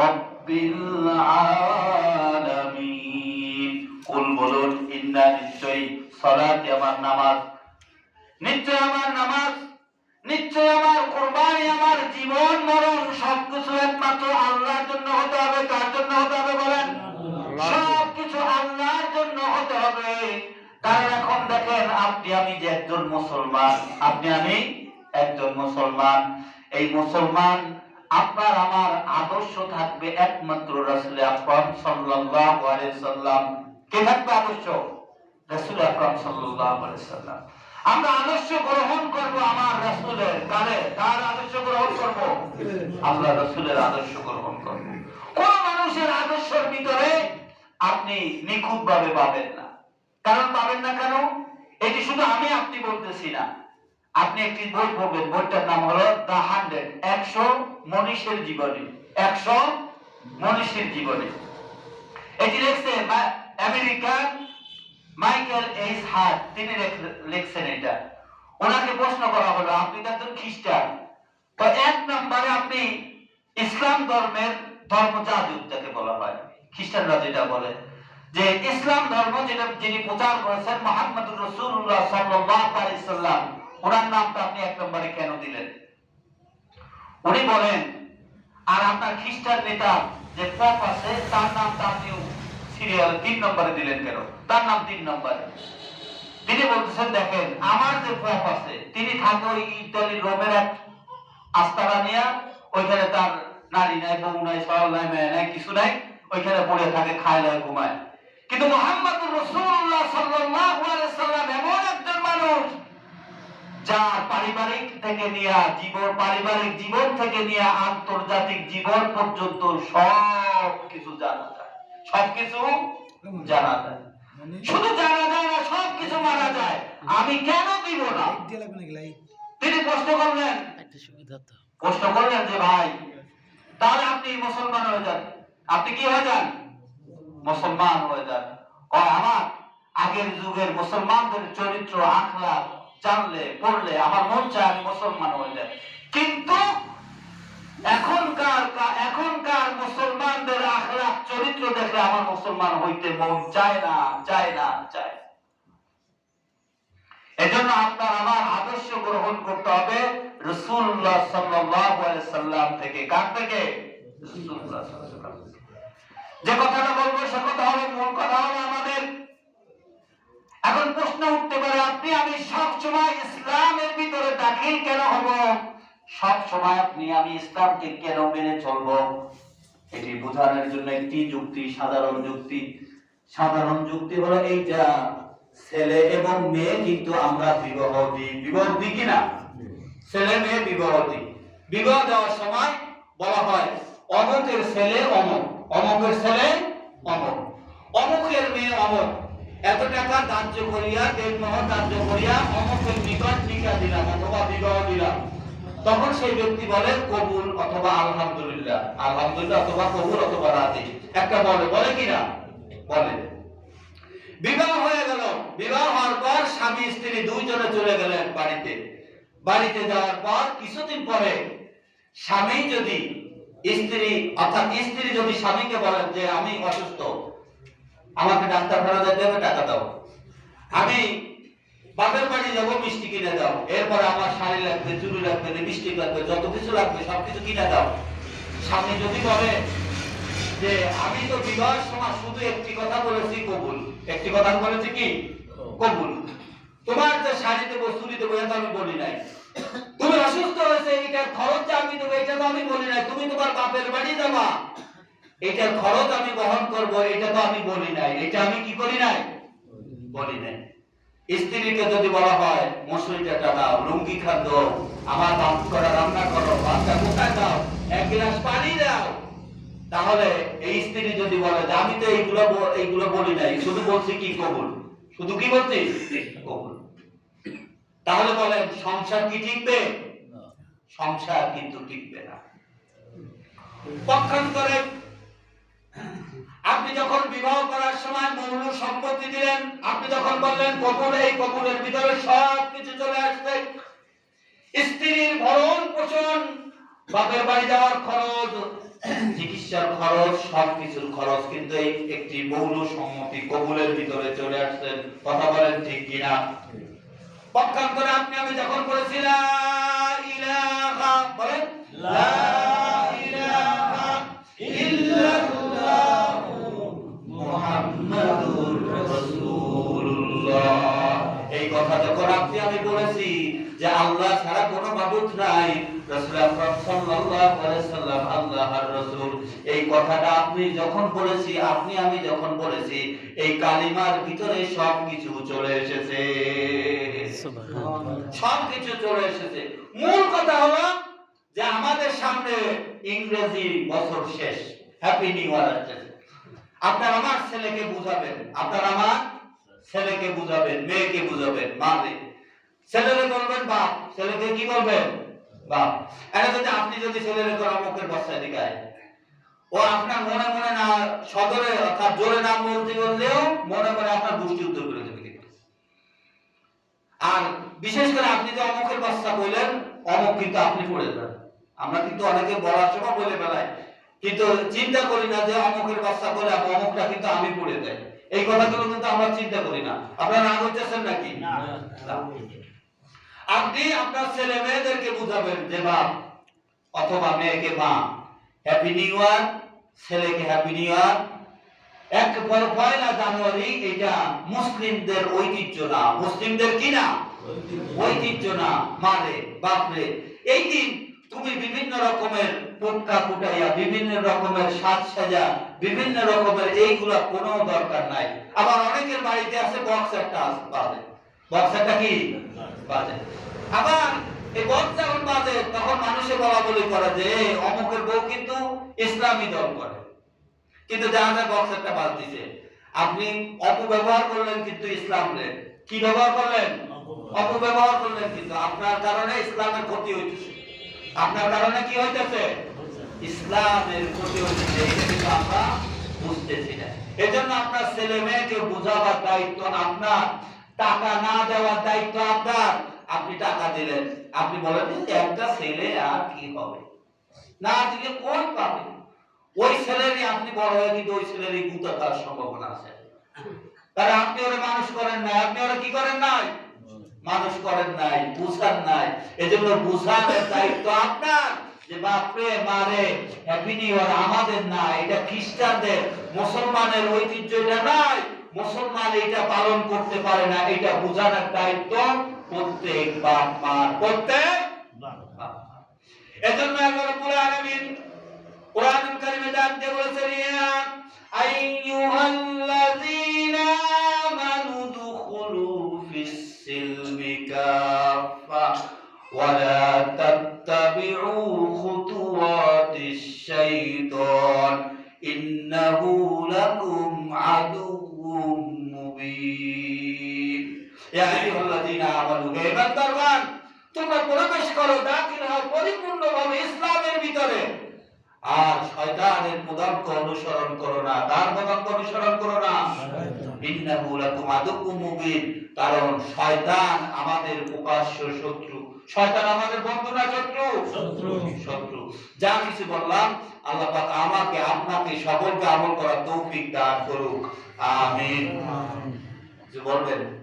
রাব্বিল আলামিন। কুল বলুন ইন্না নিশ্চয়ই সালাতি আমার নামাজ। নিশ্চয় আমার নামাজ। নিশ্চয় আমার কোরবানি আমার জীবন মরণ সবকিছু একমাত্র আল্লাহর জন্য হতে হবে। কার জন্য হতে হবে বলেন? সব কিছু আল্লাহর জন্য হতে হবে। কারণ এখন দেখেন আপনি আমি যে একজন মুসলমান আপনি আমি একজন মুসলমান। এই মুসলমান আপনার আমার আদর্শ থাকবে একমাত্র রাসূল আকরাম সাল্লাল্লাহু আলাইহি সাল্লাম। কে থাকবে আদর্শ? রাসূল আকরাম সাল্লাল্লাহু আলাইহি সাল্লাম। আমরা আদর্শ গ্রহণ করব আমার রাসূলের কারে তার আদর্শ গ্রহণ করব? আল্লাহ রাসূলের আদর্শ গ্রহণ করব। কোন মানুষের আদর্শের ভিতরে আপনি নিখুঁত ভাবে পাবেন না। কারণ পাবেন না কেন? এটি শুধু আমি, আপনি বলতেছি না। আপনি একটি বই পড়বেন, বইটার নাম হলো দ্য হান্ড্রেড একশো মনীষের জীবনী, একশো মনীষীর জীবনী। এটি লিখছে আমেরিকান মাইকেল এইস হার্ট, তিনি লিখছেন এটা। ওনাকে প্রশ্ন করা হলো, আপনি তো একজন খ্রিস্টান, তো এক নম্বরে আপনি ইসলাম ধর্মের ধর্মযাজক যাকে বলা হয়। খ্রিস্টানরা যেটা বলে, যে ইসলাম ধর্ম যেটা যিনি প্রচার করেছেন মোহাম্মদুর রসুল্লাহ সাল্লাল্লাহু আলাইহি সাল্লাম ওনার নামটা আপনি এক নম্বরে কেন দিলেন? উনি বলেন, আর আপনার খ্রিস্টান নেতা যে পপ আছে, তার নামটা আপনি সিরিয়াল তিন নম্বরে দিলেন কেন? তার নাম তিন নম্বরে। তিনি বলতেছেন, দেখেন, আমার যে পপ আছে, তিনি থাকে ওই ইতালির রোমের এক আস্তারা নিয়ে, ওইখানে তার নারী নাই, বউ নাই, সরল নাই, মেয়ে নাই, কিছু নাই, ওইখানে পড়ে থাকে, খায় লয়, ঘুমায়। কিন্তু মোহাম্মদুর রাসূলুল্লাহ সাল্লাল্লাহু আলাইহি সাল্লাম যার পারিবারিক থেকে নিয়ে জীবন পারিবারিক জীবন থেকে নিয়ে আন্তর্জাতিক জীবন পর্যন্ত সব কিছু জানা যায়। সব কিছু জানা যায়। শুধু জানা যায় না সব কিছু মানা যায়। আমি কেন দিব না? তিনি প্রশ্ন করলেন। প্রশ্ন করলেন যে ভাই তাহলে আপনি মুসলমান হয়ে যান। আপনি কি হয়ে যান? মুসলমান হয়ে যান। আমার আগের যুগের মুসলমানদের চরিত্র আখলাক জানলে, পড়লে, আমার মন চায় আমি মুসলমান হয়ে যাই কিন্তু এখনকার এখনকার মুসলমানদের আখলাক চরিত্র দেখলে আমার মুসলমান হইতে মন চায় না চায় না, চায় এজন্য আপনার আমার আদর্শ গ্রহণ করতে হবে রসুল্লাহ সাল্লাম থেকে। কার থেকে। যে কথাটা বলব সে কথা হলো, মূল কথা হলো আমাদের এখন প্রশ্ন উঠতে পারে, আপনি আমি সব সময় ইসলামের ভিতরে দাখিল কেন হব? সব সময় আপনি আমি ইসলামকে কেন মেনে চলব? এটি বোঝানোর জন্য একটি যুক্তি, সাধারণ যুক্তি। সাধারণ যুক্তি হলো এইটা, ছেলে এবং মেয়ে কিন্তু আমরা বিবাহ দিই বিবাহ দিই কিনা ছেলে, মেয়ে বিবাহ দিই বিবাহ দেওয়ার সময় বলা হয় অমুকের ছেলে অমুক অমুকের ছেলে অমুক অমুকের মেয়ে অমুক এত টাকা দাহ্য করিয়া দেড়মোহর দাহ্য করিয়া, অমুকের নিকট নিকা দিলাম, অথবা বিবাহ দিলাম। তখন সেই ব্যক্তি বলে, কবুল অথবা আলহামদুলিল্লাহ। আলহামদুলিল্লাহ অথবা কবুল অথবা রাজি। একটা বলে বলে কিনা? বলে। বিবাহ হয়ে গেল। বিবাহ হওয়ার পর স্বামী, স্ত্রী দুইজনে চলে গেলেন বাড়িতে। বাড়িতে যাওয়ার পর কিছুদিন পরে স্বামী যদি স্ত্রী, অর্থাৎ স্ত্রী যদি স্বামীকে বলেন যে, আমি অসুস্থ, আমাকে ডাক্তারখানা যেতে হবে। আমি বাপের বাড়ি যাব, মিষ্টি কিনে দাও। এরপর আমার শাড়ি লাগবে, চুড়ি লাগবে লিপস্টিক লাগবে, যত কিছু লাগবে, সবকিছু কিনে দাও। স্বামী যদি বলে যে, আমি তো বিবাহের সময় শুধু একটি কথা বলেছি, কবুল। একটি কথা বলেছি কি? কবুল। তোমার যে শাড়ি দেবো চুরি দেবো, এটা আমি বলি নাই। তুমি অসুস্থ হয়েছে, এটার খরচ আমি দেবো, এটা তো আমি বলি নাই। তুমি তোমার বাপের বাড়ি যাবা। এটার খরচ আমি বহন করব, এটা তো আমি বলি নাই। এটা আমি কি করি নাই? বলি নাই। স্ত্রীকে যদি বলা হয় মসুরিটা দাও লুঙ্গি খাদ্য আমার ভাত করা রান্না করো ভাতটা কোথায় দাও? এক গ্লাস পানি দাও। তাহলে এই স্ত্রী যদি বলে যে আমি তো এইগুলো এইগুলো বলি নাই শুধু বলছি কি কবুল? শুধু কি বলছি? কবুল। তাহলে বলেন সংসার কি টিকবে? সংসার কিন্তু টিকবে না। পক্ষান্তরে আপনি যখন বিবাহ করার সময় মৌল সম্পত্তি দিলেন, আপনি যখন বললেন কবুল এই কবুলের ভিতরে সব কিছু চলে আসছে। স্ত্রীর ভরণ পোষণ, বাপের বাড়ি যাওয়ার খরচ, চিকিৎসার খরচ, সবকিছুর খরচ কিন্তু এই একটি মৌল সম্মতি কবুলের ভিতরে চলে আসছেন কথা বলেন ঠিক কিনা? পক্ষান্তরে আপনি, আমি যখন বলেছি, লা ইলাহা, বলেন, লা সাল্লাল্লাহু আলাইহি সাল্লাম আল্লাহর রাসূল। এই কথাটা আপনি যখন বলেছি আপনি আমি যখন বলেছি এই কালিমার ভিতরে সবকিছু চলে এসেছে। সবকিছু চলে এসেছে। মূল কথা হলো যে আমাদের সামনে ইংরেজি বছর শেষ। হ্যাপি নিউ ইয়ার আসছে। আপনার আমার ছেলেকে বুঝাবেন। আপনার আমার ছেলেকে বুঝাবেন মেয়েকে বুঝাবেন মাকে। ছেলেকে বলবেন বাপ ছেলেকে কি বলবেন? বাপ এটা যদি আপনি যদি ছেলেকে করা মুখের বস্তায় দিকায় ও আপনার মনে মনে না সদরে অর্থাৎ জোরে নাম বলতে বললেও মনে মনে আপনার গোষ্ঠী উত্তর করে দেবে আর বিশেষ করে আপনি যে অমুকের বাচ্চা বললেন অমুক কিন্তু আপনি পড়ে যান আমরা কিন্তু অনেকে বলার সময় বলে বেলায় কিন্তু চিন্তা করি না যে অমুকের বাচ্চা বলে অমুকটা কিন্তু আমি পড়ে দেয় এই কথাগুলো কিন্তু আমরা চিন্তা করি না। আপনারা না করতেছেন নাকি? না। আপনি আপনার ছেলে মেয়েদেরকে বুঝাবেন যে বাপ অথবা মেয়েকে মা হ্যাপি নিউ ইয়ার ছেলেকে হ্যাপি নিউ ইয়ার এক পর পয়লা জানুয়ারি এটা মুসলিমদের ঐতিহ্য না। মুসলিমদের কি না? ঐতিহ্য না। মারে বাপরে এই দিন তুমি বিভিন্ন রকমের পোটকা ফুটাইয়া, বিভিন্ন রকমের সাজ সাজা, বিভিন্ন রকমের এইগুলা কোনো দরকার নাই। আবার অনেকের বাড়িতে আছে বক্স একটা আছে বাজে কি? বাজে। আবার এই যখন বাজে, তখন মানুষে বলা বলি করে যে অমুকের বউ কিন্তু ইসলামী দল করে। কিন্তু যায় বক্স একটা বাদ দিছে আপনি অপব্যবহার করলেন কিন্তু ইসলাম কি ব্যবহার করলেন? অপব্যবহার করলেন কিন্তু। আপনার কারণে ইসলামের ক্ষতি হইতেছে। আপনার কারণে কি হইতেছে? ইসলামের ক্ষতি হইতেছে। আমরা বুঝতেছি না। এজন্য আপনার ছেলে মেয়েকে বোঝাবার দায়িত্ব আপনার। টাকা না দেওয়ার দায়িত্ব আপনার। আপনি টাকা দিলেন। আপনি বলেন একটা ছেলে আর কি হবে? না, দিলে কোন পাবে? ওই ছেলেরই আপনি বড় হয়ে কিন্তু ওই ছেলেরই গুতা খাওয়ার সম্ভাবনা আছে। তারা আপনি ওরা মানুষ করেন নাই। আপনি ওরা কি করেন নাই? মানুষ করেন নাই, বুঝান নাই। এজন্য বুঝানোর দায়িত্ব আপনার যে বাপরে, মারে হ্যাপি আমাদের না, এটা খ্রিস্টানদের, মুসলমানের ঐতিহ্য এটা নাই। মুসলমান এটা পালন করতে পারে না এটা বোঝানোর দায়িত্ব প্রত্যেক বাপ মার প্রত্যেক। এজন্য আল্লাহ রাব্বুল আলামিন কোরআন কারীমে ডাক বলেছেন, ইয়া আইয়ুহাল্লাযীনা আইয়ুহাল্লাযীনা হে ইমানদারগণ তোমরা প্রবেশ করো দাখিল হও পরিপূর্ণভাবে ইসলামের ভিতরে। আর শয়তানের পদাঙ্ক অনুসরণ করো না তার পদাঙ্ক অনুসরণ করো না। ইন্নাহু লাকুম মুবিন কারণ শয়তান আমাদের উপাস্য শত্রু। শয়তান আমাদের বন্ধু না শত্রু? শত্রু। যা কিছু বললাম আল্লাহ পাক আমাকে আপনাকে সকলকে আমল করার তৌফিক দান করুক। আমিন। যে বলবেন?